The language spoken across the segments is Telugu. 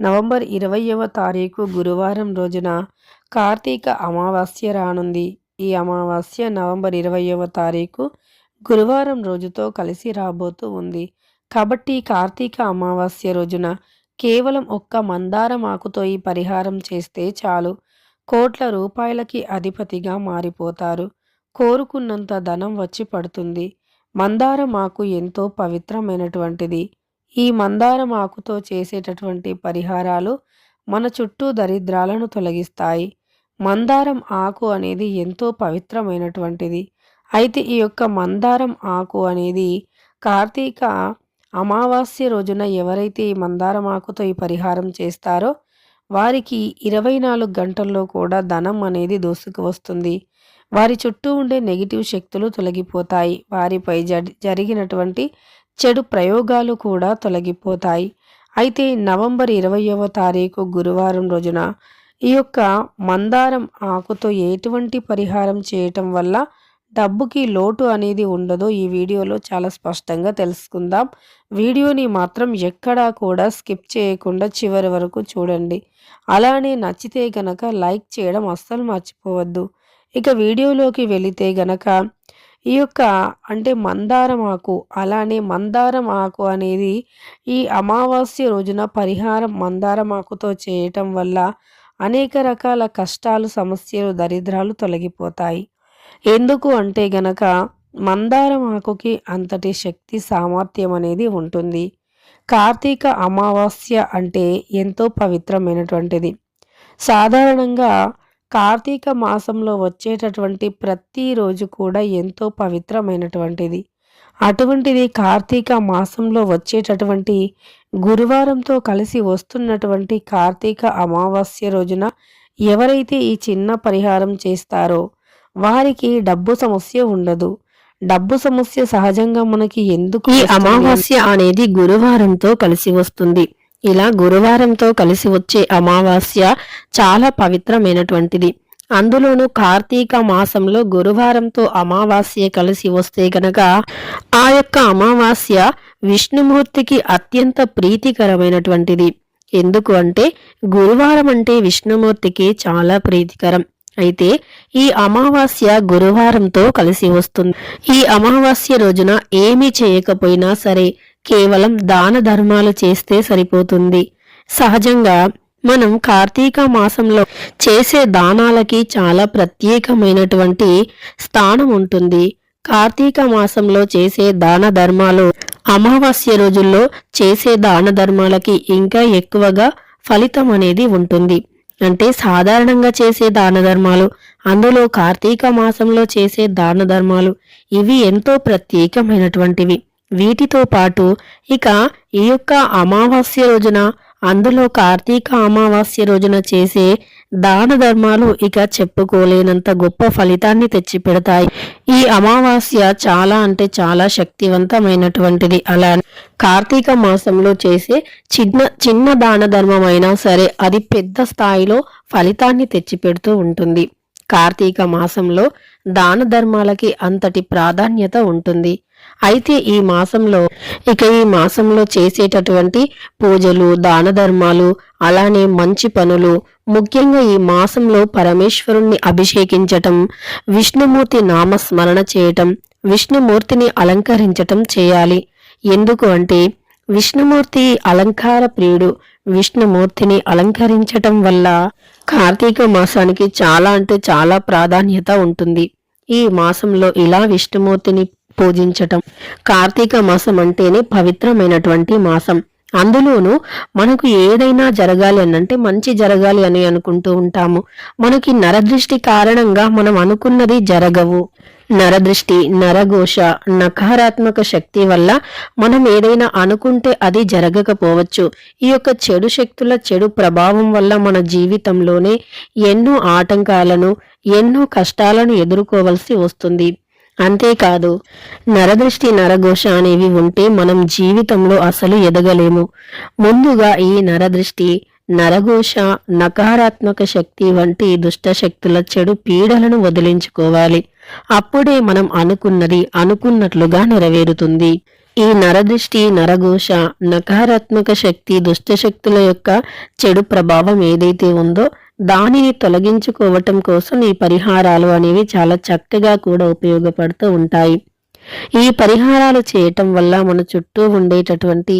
నవంబర్ ఇరవైవ తారీఖు గురువారం రోజున కార్తీక అమావాస్య రానుంది. ఈ అమావాస్య నవంబర్ ఇరవైవ తారీఖు గురువారం రోజుతో కలిసి రాబోతూ ఉంది. కాబట్టి కార్తీక అమావాస్య రోజున కేవలం ఒక్క మందారం ఆకుతో ఈ పరిహారం చేస్తే చాలు. కోట్ల రూపాయలకి అధిపతిగా మారిపోతారు. కోరుకున్నంత ధనం వచ్చి పడుతుంది. మందారం ఆకు ఎంతో పవిత్రమైనటువంటిది. ఈ మందారం ఆకుతో చేసేటటువంటి పరిహారాలు మన చుట్టూ దరిద్రాలను తొలగిస్తాయి. మందారం ఆకు అనేది ఎంతో పవిత్రమైనటువంటిది. అయితే ఈ యొక్క మందారం ఆకు అనేది కార్తీక అమావాస్య రోజున ఎవరైతే ఈ మందారం ఆకుతో ఈ పరిహారం చేస్తారో వారికి ఇరవై నాలుగు గంటల్లో కూడా ధనం అనేది దోసుకు వస్తుంది. వారి చుట్టూ ఉండే నెగిటివ్ శక్తులు తొలగిపోతాయి. వారిపై జరిగినటువంటి చెడు ప్రయోగాలు కూడా తొలగిపోతాయి. అయితే నవంబర్ ఇరవయవ తారీఖు గురువారం రోజున ఈ యొక్క మందారం ఆకుతో ఎటువంటి పరిహారం చేయటం వల్ల డబ్బుకి లోటు అనేది ఉండదో ఈ వీడియోలో చాలా స్పష్టంగా తెలుసుకుందాం. వీడియోని మాత్రం ఎక్కడా కూడా స్కిప్ చేయకుండా చివరి వరకు చూడండి. అలానే నచ్చితే గనక లైక్ చేయడం అస్సలు మర్చిపోవద్దు. ఇక వీడియోలోకి వెళితే గనక ఈ యొక్క అంటే మందారం ఆకు అలానే మందారం ఆకు అనేది ఈ అమావాస్య రోజున పరిహారం మందారం ఆకుతో చేయటం వల్ల అనేక రకాల కష్టాలు సమస్యలు దరిద్రాలు తొలగిపోతాయి. ఎందుకు అంటే గనక మందారం ఆకుకి అంతటి శక్తి సామర్థ్యం అనేది ఉంటుంది. కార్తీక అమావాస్య అంటే ఎంతో పవిత్రమైనటువంటిది. సాధారణంగా కార్తీక మాసంలో వచ్చేటటువంటి ప్రతిరోజు కూడా ఎంతో పవిత్రమైనటువంటిది. అటువంటిది కార్తీక మాసంలో వచ్చేటటువంటి గురువారంతో కలిసి వస్తున్నటువంటి కార్తీక అమావాస్య రోజున ఎవరైతే ఈ చిన్న పరిహారం చేస్తారో వారికి డబ్బు సమస్య ఉండదు. డబ్బు సమస్య సహజంగా మనకి ఎందుకు ఈ అమావాస్య అనేది గురువారంతో కలిసి వస్తుంది. ఇలా గురువారంతో కలిసి వచ్చే అమావాస్య చాలా పవిత్రమైనటువంటిది. అందులోనూ కార్తీక మాసంలో గురువారంతో అమావాస్య కలిసి వస్తే గనక ఆ యొక్క అమావాస్య విష్ణుమూర్తికి అత్యంత ప్రీతికరమైనటువంటిది. ఎందుకు అంటే గురువారం అంటే విష్ణుమూర్తికి చాలా ప్రీతికరం. అయితే ఈ అమావాస్య గురువారంతో కలిసి వస్తుంది. ఈ అమావాస్య రోజున ఏమీ చేయకపోయినా సరే కేవలం దాన ధర్మాలు చేస్తే సరిపోతుంది. సహజంగా మనం కార్తీక మాసంలో చేసే దానాలకి చాలా ప్రత్యేకమైనటువంటి స్థానం ఉంటుంది. కార్తీక మాసంలో చేసే దాన ధర్మాలు అమావాస్య రోజుల్లో చేసే దాన ధర్మాలకి ఇంకా ఎక్కువగా ఫలితం అనేది ఉంటుంది. అంటే సాధారణంగా చేసే దాన ధర్మాలు అందులో కార్తీక మాసంలో చేసే దాన ధర్మాలు ఇవి ఎంతో ప్రత్యేకమైనటువంటివి. వీటితో పాటు ఇక ఈ యొక్క అమావాస్య రోజున అందులో కార్తీక అమావాస్య రోజున చేసే దాన ధర్మాలు ఇక చెప్పుకోలేనంత గొప్ప ఫలితాన్ని తెచ్చిపెడతాయి. ఈ అమావాస్య చాలా అంటే చాలా శక్తివంతమైనటువంటిది. అలా కార్తీక మాసంలో చేసే చిన్న చిన్న దాన ధర్మం అయినా సరే అది పెద్ద స్థాయిలో ఫలితాన్ని తెచ్చిపెడుతూ ఉంటుంది. కార్తీక మాసంలో దాన ధర్మాలకి అంతటి ప్రాధాన్యత ఉంటుంది. అయితే ఈ మాసంలో ఇక ఈ మాసంలో చేసేటటువంటి పూజలు దాన ధర్మాలు అలానే మంచి పనులు ముఖ్యంగా ఈ మాసంలో పరమేశ్వరుణ్ణి అభిషేకించటం విష్ణుమూర్తి నామస్మరణ చేయటం విష్ణుమూర్తిని అలంకరించటం చేయాలి. ఎందుకు అంటే విష్ణుమూర్తి అలంకార ప్రియుడు విష్ణుమూర్తిని అలంకరించటం వల్ల కార్తీక మాసానికి చాలా అంటే చాలా ప్రాధాన్యత ఉంటుంది. ఈ మాసంలో ఇలా విష్ణుమూర్తిని పూజించటం. కార్తీక మాసం అంటేనే పవిత్రమైనటువంటి మాసం. అందులోనూ మనకు ఏదైనా జరగాలి అనంటే మంచి జరగాలి అని అనుకుంటూ ఉంటాము. మనకి నరదృష్టి కారణంగా మనం అనుకున్నది జరగవు. నరదృష్టి నరఘోష నకారాత్మక శక్తి వల్ల మనం ఏదైనా అనుకుంటే అది జరగకపోవచ్చు. ఈ యొక్క చెడు శక్తుల చెడు ప్రభావం వల్ల మన జీవితంలోనే ఎన్నో ఆటంకాలను ఎన్నో కష్టాలను ఎదుర్కోవలసి వస్తుంది. అంతేకాదు నరదృష్టి నరఘోష అనేవి ఉంటే మనం జీవితంలో అసలు ఎదగలేము. ముందుగా ఈ నరదృష్టి నరఘోష నకారాత్మక శక్తి వంటి దుష్ట శక్తుల చెడు పీడలను వదిలించుకోవాలి. అప్పుడే మనం అనుకున్నది అనుకున్నట్లుగా నెరవేరుతుంది. ఈ నరదృష్టి నరఘోష నకారాత్మక శక్తి దుష్టశక్తుల యొక్క చెడు ప్రభావం ఏదైతే ఉందో దానిని తొలగించుకోవటం కోసం ఈ పరిహారాలు అనేవి చాలా చక్కగా కూడా ఉపయోగపడుతూ ఉంటాయి. ఈ పరిహారాలు చేయటం వల్ల మన చుట్టూ ఉండేటటువంటి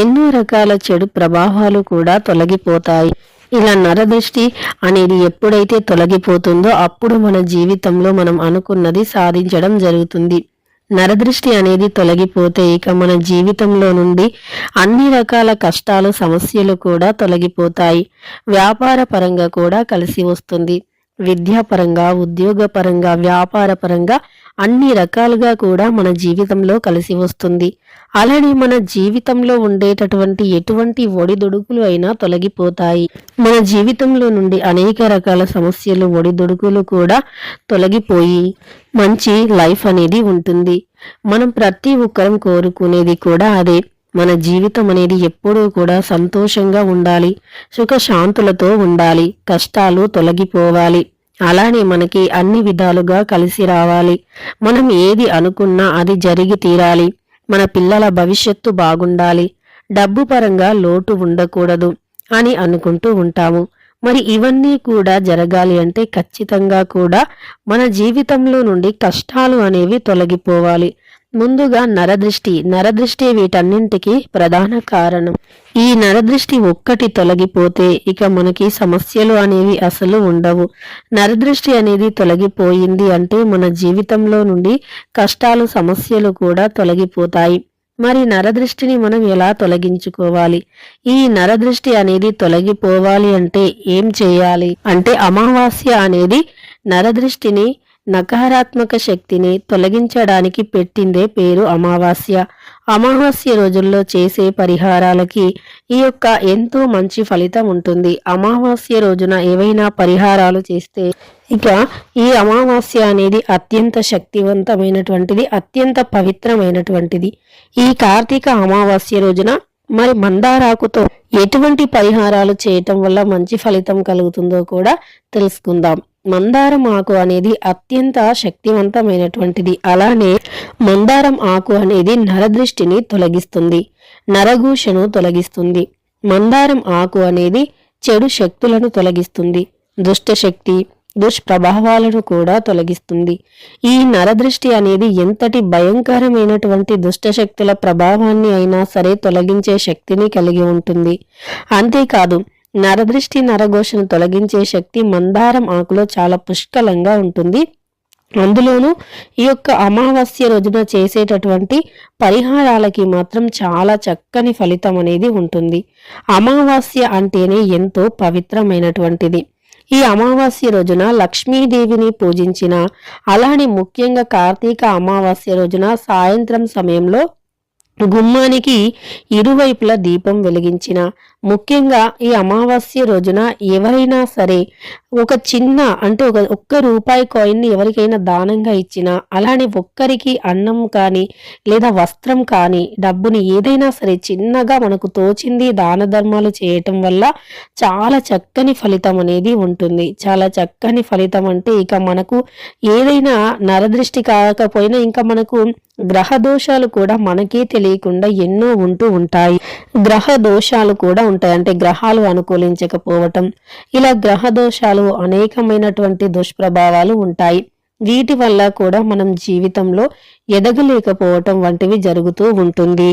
ఎన్నో రకాల చెడు ప్రభావాలు కూడా తొలగిపోతాయి. ఇలా నరదృష్టి అనేది ఎప్పుడైతే తొలగిపోతుందో అప్పుడు మన జీవితంలో మనం అనుకున్నది సాధించడం జరుగుతుంది. నరదృష్టి అనేది తొలగిపోతే ఇక మన జీవితంలో నుండి అన్ని రకాల కష్టాలు సమస్యలు కూడా తొలగిపోతాయి. వ్యాపార పరంగా కూడా కలిసి వస్తుంది. విద్యాపరంగా ఉద్యోగపరంగా వ్యాపార పరంగా అన్ని రకాలుగా కూడా మన జీవితంలో కలిసి వస్తుంది. అలానే మన జీవితంలో ఉండేటటువంటి ఎటువంటి ఒడిదుడుకులు అయినా తొలగిపోతాయి. మన జీవితంలో నుండి అనేక రకాల సమస్యలు ఒడిదుడుకులు కూడా తొలగిపోయి మంచి లైఫ్ అనేది ఉంటుంది. మనం ప్రతి ఒక్కరం కోరుకునేది కూడా అదే. మన జీవితం అనేది ఎప్పుడూ కూడా సంతోషంగా ఉండాలి. సుఖశాంతులతో ఉండాలి. కష్టాలు తొలగిపోవాలి. అలానే మనకి అన్ని విధాలుగా కలిసి రావాలి. మనం ఏది అనుకున్నా అది జరిగి తీరాలి. మన పిల్లల భవిష్యత్తు బాగుండాలి. డబ్బు పరంగా లోటు ఉండకూడదు అని అనుకుంటూ ఉంటాము. మరి ఇవన్నీ కూడా జరగాలి అంటే ఖచ్చితంగా కూడా మన జీవితంలో నుండి కష్టాలు అనేవి తొలగిపోవాలి. ముందుగా నరదృష్టి నరదృష్టి వీటన్నింటికి ప్రధాన కారణం. ఈ నరదృష్టి ఒక్కటి తొలగిపోతే ఇక మనకి సమస్యలు అనేవి అసలు ఉండవు. నరదృష్టి అనేది తొలగిపోయింది అంటే మన జీవితంలో నుండి కష్టాలు సమస్యలు కూడా తొలగిపోతాయి. మరి నరదృష్టిని మనం ఎలా తొలగించుకోవాలి? ఈ నరదృష్టి అనేది తొలగిపోవాలి అంటే ఏం చేయాలి? అంటే అమావాస్య అనేది నరదృష్టిని నకారాత్మక శక్తిని తొలగించడానికి పెట్టిందే పేరు అమావాస్య. అమావాస్య రోజుల్లో చేసే పరిహారాలకి ఈ యొక్క ఎంతో మంచి ఫలితం ఉంటుంది. అమావాస్య రోజున ఏవైనా పరిహారాలు చేస్తే ఇక ఈ అమావాస్య అనేది అత్యంత శక్తివంతమైనటువంటిది అత్యంత పవిత్రమైనటువంటిది. ఈ కార్తీక అమావాస్య రోజున మరి మందారాకుతో ఎటువంటి పరిహారాలు చేయటం వల్ల మంచి ఫలితం కలుగుతుందో కూడా తెలుసుకుందాం. మందారం ఆకు అనేది అత్యంత శక్తివంతమైనటువంటిది. అలానే మందారం ఆకు అనేది నరదృష్టిని తొలగిస్తుంది. నరఘూషను తొలగిస్తుంది. మందారం ఆకు అనేది చెడు శక్తులను తొలగిస్తుంది. దుష్టశక్తి దుష్ప్రభావాలను కూడా తొలగిస్తుంది. ఈ నరదృష్టి అనేది ఎంతటి భయంకరమైనటువంటి దుష్టశక్తుల ప్రభావాన్ని అయినా సరే తొలగించే శక్తిని కలిగి ఉంటుంది. అంతేకాదు నరదృష్టి నరఘోషను తొలగించే శక్తి మందారం ఆకులో చాలా పుష్కలంగా ఉంటుంది. అందులోనూ ఈ యొక్క అమావాస్య రోజున చేసేటటువంటి పరిహారాలకి మాత్రం చాలా చక్కని ఫలితం అనేది ఉంటుంది. అమావాస్య అంటేనే ఎంతో పవిత్రమైనటువంటిది. ఈ అమావాస్య రోజున లక్ష్మీదేవిని పూజించిన అలానే ముఖ్యంగా కార్తీక అమావాస్య రోజున సాయంత్రం సమయంలో గుమ్మానికి ఇరువైపులా దీపం వెలిగించిన. ముఖ్యంగా ఈ అమావాస్య రోజున ఎవరైనా సరే ఒక చిన్న అంటే ఒక ఒక్క రూపాయి కాయిన్ని ఎవరికైనా దానంగా ఇచ్చినా అలానే ఒక్కరికి అన్నం కానీ లేదా వస్త్రం కానీ డబ్బుని ఏదైనా సరే చిన్నగా మనకు తోచింది దాన ధర్మాలు చేయటం వల్ల చాలా చక్కని ఫలితం అనేది ఉంటుంది. చాలా చక్కని ఫలితం అంటే ఇక మనకు ఏదైనా నరదృష్టి కాకపోయినా ఇంకా మనకు గ్రహ దోషాలు కూడా మనకే తెలియకుండా ఎన్నో ఉంటూ ఉంటాయి. గ్రహ దోషాలు కూడా ఉంటాయి. అంటే గ్రహాలు అనుకూలించకపోవటం ఇలా గ్రహ దోషాలు అనేకమైనటువంటి దుష్ప్రభావాలు ఉంటాయి. వీటి వల్ల కూడా మనం జీవితంలో ఎదగలేకపోవటం వంటివి జరుగుతూ ఉంటుంది.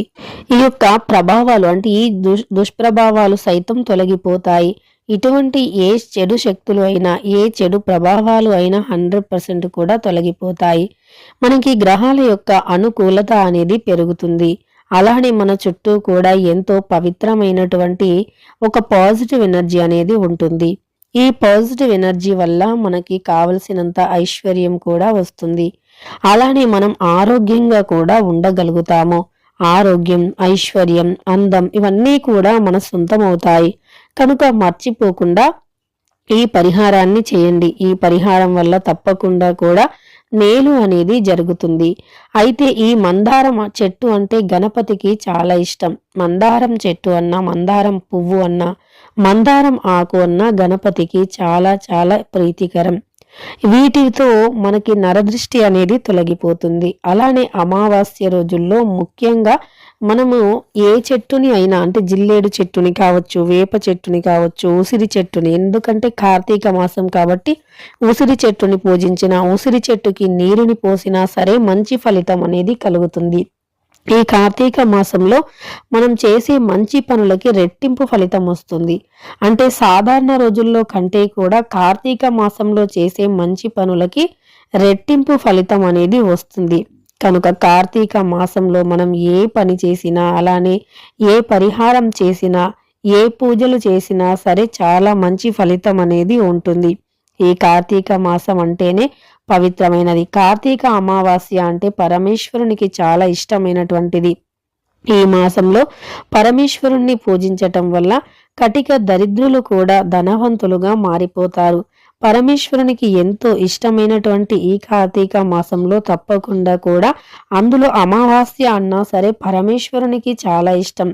ఈ యొక్క ప్రభావాలు అంటే ఈ దుష్ దుష్ప్రభావాలు సైతం తొలగిపోతాయి. ఇటువంటి ఏ చెడు శక్తులు అయినా ఏ చెడు ప్రభావాలు అయినా హండ్రెడ్ పర్సెంట్ కూడా తొలగిపోతాయి. మనకి గ్రహాల యొక్క అనుకూలత అనేది పెరుగుతుంది. అలానే మన చుట్టూ కూడా ఎంతో పవిత్రమైనటువంటి ఒక పాజిటివ్ ఎనర్జీ అనేది ఉంటుంది. ఈ పాజిటివ్ ఎనర్జీ వల్ల మనకి కావలసినంత ఐశ్వర్యం కూడా వస్తుంది. అలానే మనం ఆరోగ్యంగా కూడా ఉండగలుగుతాము. ఆరోగ్యం ఐశ్వర్యం అందం ఇవన్నీ కూడా మన సొంతం అవుతాయి కనుక మర్చిపోకుండా ఈ పరిహారాన్ని చేయండి. ఈ పరిహారం వల్ల తప్పకుండా కూడా మేలు అనేది జరుగుతుంది. అయితే ఈ మందారం చెట్టు అంటే గణపతికి చాలా ఇష్టం. మందారం చెట్టు అన్న మందారం పువ్వు అన్నా మందారం ఆకు అన్న గణపతికి చాలా చాలా ప్రీతికరం. వీటితో మనకి నరదృష్టి అనేది తొలగిపోతుంది. అలానే అమావాస్య రోజుల్లో ముఖ్యంగా మనము ఏ చెట్టుని అయినా అంటే జిల్లేడు చెట్టుని కావచ్చు వేప చెట్టుని కావచ్చు ఉసిరి చెట్టుని ఎందుకంటే కార్తీక మాసం కాబట్టి ఉసిరి చెట్టుని పూజించిన ఉసిరి చెట్టుకి నీరుని పోసినా సరే మంచి ఫలితం అనేది కలుగుతుంది. ఈ కార్తీక మాసంలో మనం చేసే మంచి పనులకి రెట్టింపు ఫలితం వస్తుంది. అంటే సాధారణ రోజుల్లో కంటే కూడా కార్తీక మాసంలో చేసే మంచి పనులకి రెట్టింపు ఫలితం అనేది వస్తుంది. కనుక కార్తీక మాసంలో మనం ఏ పని చేసినా అలానే ఏ పరిహారం చేసినా ఏ పూజలు చేసినా సరే చాలా మంచి ఫలితం అనేది ఉంటుంది. ఈ కార్తీక మాసం అంటేనే పవిత్రమైనది. కార్తీక అమావాస్య అంటే పరమేశ్వరునికి చాలా ఇష్టమైనటువంటిది. ఈ మాసంలో పరమేశ్వరుణ్ణి పూజించటం వల్ల కటిక దరిద్రులు కూడా ధనవంతులుగా మారిపోతారు. పరమేశ్వరునికి ఎంతో ఇష్టమైనటువంటి ఈ కార్తీక మాసంలో తప్పకుండా కూడా అందులో అమావాస్య అన్నా సరే పరమేశ్వరునికి చాలా ఇష్టం.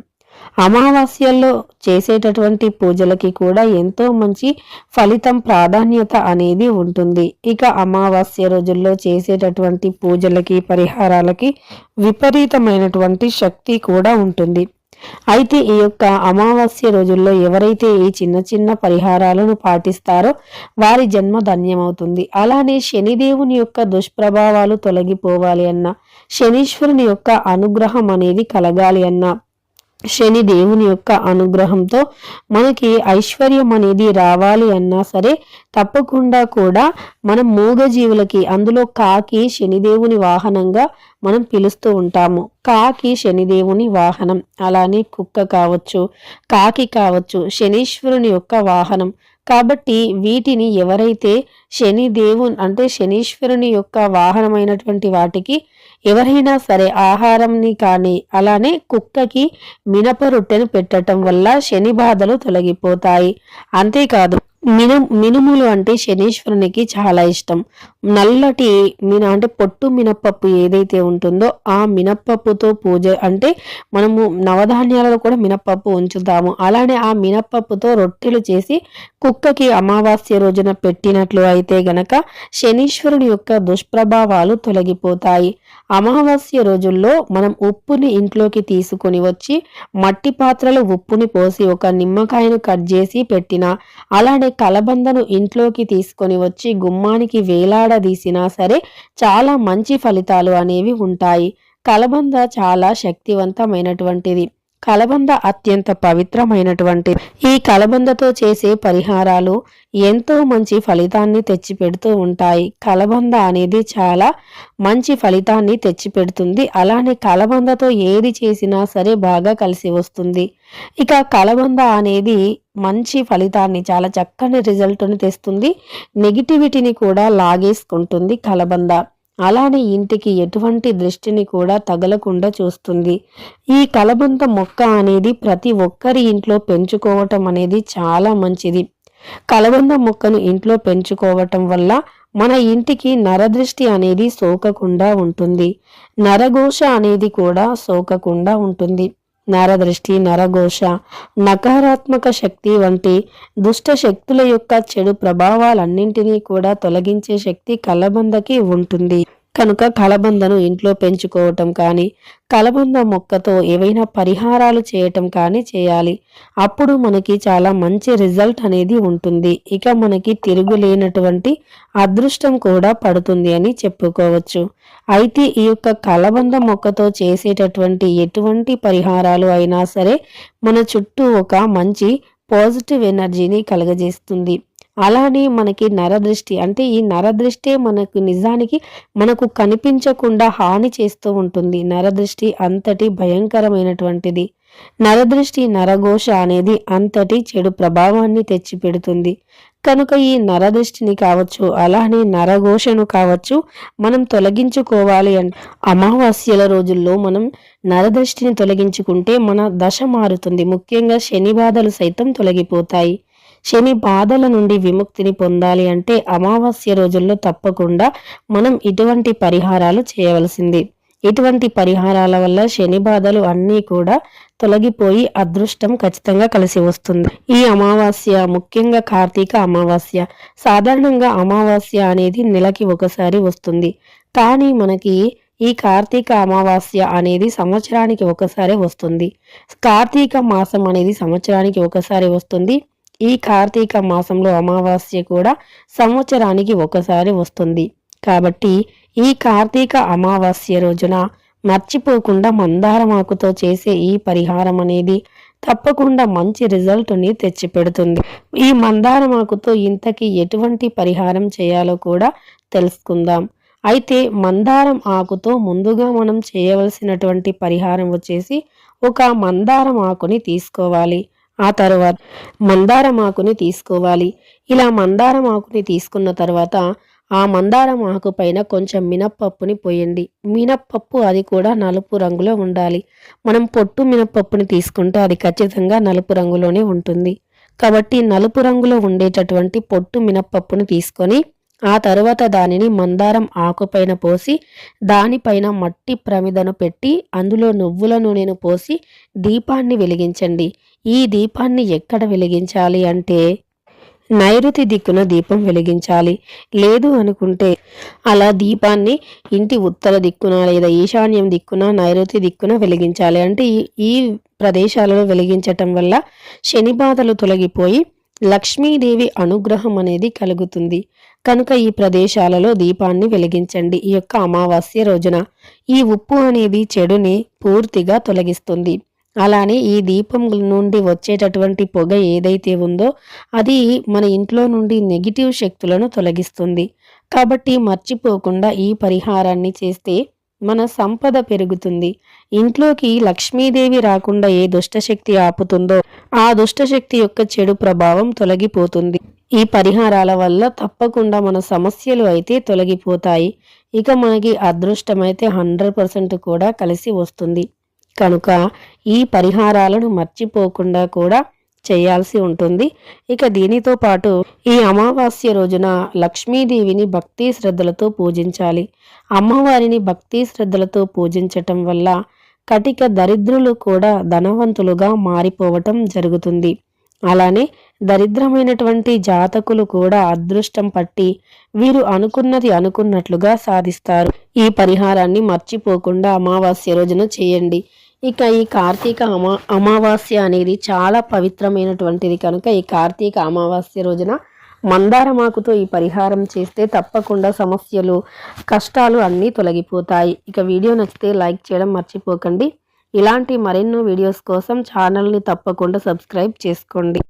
అమావాస్యల్లో చేసేటటువంటి పూజలకి కూడా ఎంతో మంచి ఫలితం ప్రాధాన్యత అనేది ఉంటుంది. ఇక అమావాస్య రోజుల్లో చేసేటటువంటి పూజలకి పరిహారాలకి విపరీతమైనటువంటి శక్తి కూడా ఉంటుంది. అయితే ఈ యొక్క అమావాస్య రోజుల్లో ఎవరైతే ఈ చిన్న చిన్న పరిహారాలను పాటిస్తారో వారి జన్మ ధన్యమవుతుంది. అలానే శనిదేవుని యొక్క దుష్ప్రభావాలు తొలగిపోవాలి అన్న శనీశ్వరుని యొక్క అనుగ్రహం అనేది కలగాలి అన్న శని దేవుని యొక్క అనుగ్రహంతో మనకి ఐశ్వర్యం అనేది రావాలి అన్నా సరే తప్పకుండా కూడా మనం మూగజీవులకి అందులో కాకి శనిదేవుని వాహనంగా మనం పిలుస్తూ ఉంటాము. కాకి శనిదేవుని వాహనం అలానే కుక్క కావచ్చు కాకి కావచ్చు శనీశ్వరుని యొక్క వాహనం. కాబట్టి వీటిని ఎవరైతే శనిదేవుని అంటే శనీశ్వరుని యొక్క వాహనమైనటువంటి వాటికి ఎవరైనా సరే ఆహారంని కానీ అలానే కుక్కకి మినప రొట్టెను పెట్టడం వల్ల శని బాధలు తొలగిపోతాయి. అంతేకాదు మిను మినుములు అంటే శనీశ్వరునికి చాలా ఇష్టం. నల్లటి మిన అంటే పొట్టు మినప్పప్పు ఏదైతే ఉంటుందో ఆ మినప్పప్పుతో పూజ అంటే మనము నవధాన్యాలలో కూడా మినప్పప్పు ఉంచుతాము. అలానే ఆ మినప్పప్పుతో రొట్టెలు చేసి కుక్కకి అమావాస్య రోజున పెట్టినట్లు అయితే గనక శనీశ్వరుని యొక్క దుష్ప్రభావాలు తొలగిపోతాయి. అమావాస్య రోజుల్లో మనం ఉప్పుని ఇంట్లోకి తీసుకొని వచ్చి మట్టి పాత్రలో ఉప్పుని పోసి ఒక నిమ్మకాయను కట్ చేసి పెట్టిన అలానే కలబందను ఇంట్లోకి తీసుకొని వచ్చి గుమ్మానికి వేలాడదీసినా సరే చాలా మంచి ఫలితాలు అనేవి ఉంటాయి. కలబంద చాలా శక్తివంతమైనటువంటిది. కలబంద అత్యంత పవిత్రమైనటువంటి. ఈ కలబందతో చేసే పరిహారాలు ఎంతో మంచి ఫలితాన్ని తెచ్చిపెడుతూ ఉంటాయి. కలబంద అనేది చాలా మంచి ఫలితాన్ని తెచ్చిపెడుతుంది. అలానే కలబందతో ఏది చేసినా సరే బాగా కలిసి వస్తుంది. ఇక కలబంద అనేది మంచి ఫలితాన్ని చాలా చక్కని రిజల్ట్ని తెస్తుంది. నెగిటివిటీని కూడా లాగేసుకుంటుంది కలబంద. అలానే ఇంటికి ఎటువంటి దృష్టిని కూడా తగలకుండా చూస్తుంది. ఈ కలబంద మొక్క అనేది ప్రతి ఒక్కరి ఇంట్లో పెంచుకోవటం అనేది చాలా మంచిది. కలబంద మొక్కను ఇంట్లో పెంచుకోవటం వల్ల మన ఇంటికి నరదృష్టి అనేది సోకకుండా ఉంటుంది. నరఘోష అనేది కూడా సోకకుండా ఉంటుంది. నరదృష్టి నరఘోష నకారాత్మక శక్తి వంటి దుష్ట శక్తుల యొక్క చెడు ప్రభావాలన్నింటినీ కూడా తొలగించే శక్తి కలబందకి ఉంటుంది. కనుక కలబందను ఇంట్లో పెంచుకోవటం కానీ కలబంద మొక్కతో ఏవైనా పరిహారాలు చేయటం కానీ చేయాలి. అప్పుడు మనకి చాలా మంచి రిజల్ట్ అనేది ఉంటుంది. ఇక మనకి తిరుగులేనటువంటి అదృష్టం కూడా పడుతుంది అని చెప్పుకోవచ్చు. అయితే ఈ యొక్క కలబంద మొక్కతో చేసేటటువంటి ఎటువంటి పరిహారాలు అయినా సరే మన చుట్టూ ఒక మంచి పాజిటివ్ ఎనర్జీని కలగజేస్తుంది. అలానే మనకి నరదృష్టి. అంటే ఈ నరదృష్టే మనకు నిజానికి మనకు కనిపించకుండా హాని చేస్తూ ఉంటుంది. నరదృష్టి అంతటి భయంకరమైనటువంటిది. నరదృష్టి నరఘోష అనేది అంతటి చెడు ప్రభావాన్ని తెచ్చిపెడుతుంది. కనుక ఈ నరదృష్టిని కావచ్చు అలానే నరఘోషను కావచ్చు మనం తొలగించుకోవాలి అంటే అమావాస్యల రోజుల్లో మనం నరదృష్టిని తొలగించుకుంటే మన దశ మారుతుంది. ముఖ్యంగా శని బాధలు సైతం తొలగిపోతాయి. శని బాధల నుండి విముక్తిని పొందాలి అంటే అమావాస్య రోజుల్లో తప్పకుండా మనం ఇటువంటి పరిహారాలు చేయవలసింది. ఇటువంటి పరిహారాల వల్ల శని బాధలు అన్నీ కూడా తొలగిపోయి అదృష్టం ఖచ్చితంగా కలిసి వస్తుంది. ఈ అమావాస్య ముఖ్యంగా కార్తీక అమావాస్య సాధారణంగా అమావాస్య అనేది నెలకి ఒకసారి వస్తుంది. కానీ మనకి ఈ కార్తీక అమావాస్య అనేది సంవత్సరానికి ఒకసారి వస్తుంది. కార్తీక మాసం అనేది సంవత్సరానికి ఒకసారి వస్తుంది. ఈ కార్తీక మాసంలో అమావాస్య కూడా సంవత్సరానికి ఒకసారి వస్తుంది. కాబట్టి ఈ కార్తీక అమావాస్య రోజున మర్చిపోకుండా మందారమాకుతో చేసే ఈ పరిహారం అనేది తప్పకుండా మంచి రిజల్ట్ని తెచ్చిపెడుతుంది. ఈ మందారమాకుతో ఇంతకీ ఎటువంటి పరిహారం చేయాలో కూడా తెలుసుకుందాం. అయితే మందారం ఆకుతో ముందుగా మనం చేయవలసినటువంటి పరిహారం వచ్చేసి ఒక మందారం ఆకుని తీసుకోవాలి. ఆ తర్వాత మందారం ఆకుని తీసుకోవాలి. ఇలా మందారం ఆకుని తీసుకున్న తర్వాత ఆ మందారం ఆకు పైన కొంచెం మినప్పప్పుని పోయండి. మినప్పప్పు అది కూడా నలుపు రంగులో ఉండాలి. మనం పొట్టు మినప్పప్పుని తీసుకుంటే అది ఖచ్చితంగా నలుపు రంగులోనే ఉంటుంది. కాబట్టి నలుపు రంగులో ఉండేటటువంటి పొట్టు మినప్పప్పుని తీసుకొని ఆ తరువాత దానిని మందారం ఆకుపైన పోసి దానిపైన మట్టి ప్రమిదను పెట్టి అందులో నువ్వుల నూనెను పోసి దీపాన్ని వెలిగించండి. ఈ దీపాన్ని ఎక్కడ వెలిగించాలి అంటే నైరుతి దిక్కున దీపం వెలిగించాలి. లేదు అనుకుంటే అలా దీపాన్ని ఇంటి ఉత్తర దిక్కున లేదా ఈశాన్యం దిక్కున నైరుతి దిక్కున వెలిగించాలి. అంటే ఈ ఈ ప్రదేశాలలో వెలిగించటం వల్ల శని బాధలు తొలగిపోయి లక్ష్మీదేవి అనుగ్రహం అనేది కలుగుతుంది. కనుక ఈ ప్రదేశాలలో దీపాన్ని వెలిగించండి. ఈ యొక్క అమావాస్య రోజున ఈ ఉప్పు అనేది చెడుని పూర్తిగా తొలగిస్తుంది. అలానే ఈ దీపం నుండి వచ్చేటటువంటి పొగ ఏదైతే ఉందో అది మన ఇంట్లో నుండి నెగిటివ్ శక్తులను తొలగిస్తుంది. కాబట్టి మర్చిపోకుండా ఈ పరిహారాన్ని చేస్తే మన సంపద పెరుగుతుంది. ఇంట్లోకి లక్ష్మీదేవి రాకుండా ఏ దుష్టశక్తి ఆపుతుందో ఆ దుష్టశక్తి యొక్క చెడు ప్రభావం తొలగిపోతుంది. ఈ పరిహారాల వల్ల తప్పకుండా మన సమస్యలు అయితే తొలగిపోతాయి. ఇక మనకి అదృష్టమైతే హండ్రెడ్ పర్సెంట్ కూడా కలిసి వస్తుంది. కనుక ఈ పరిహారాలను మర్చిపోకుండా కూడా చేయాల్సి ఉంటుంది. ఇక దీనితో పాటు ఈ అమావాస్య రోజున లక్ష్మీదేవిని భక్తి శ్రద్ధలతో పూజించాలి. అమ్మవారిని భక్తి శ్రద్ధలతో పూజించటం వల్ల కటిక దరిద్రులు కూడా ధనవంతులుగా మారిపోవటం జరుగుతుంది. అలానే దరిద్రమైనటువంటి జాతకులు కూడా అదృష్టం పట్టి వీరు అనుకున్నది అనుకున్నట్లుగా సాధిస్తారు. ఈ పరిహారాన్ని మర్చిపోకుండా అమావాస్య రోజున చేయండి. ఇక ఈ కార్తీక అమా అమావాస్య అనేది చాలా పవిత్రమైనటువంటిది కనుక ఈ కార్తీక అమావాస్య రోజున మందారమాకుతో ఈ పరిహారం చేస్తే తప్పకుండా సమస్యలు కష్టాలు అన్నీ తొలగిపోతాయి. ఇక వీడియో నచ్చితే లైక్ చేయడం మర్చిపోకండి. ఇలాంటి మరెన్నో వీడియోస్ కోసం ఛానల్ని తప్పకుండా సబ్స్క్రైబ్ చేసుకోండి.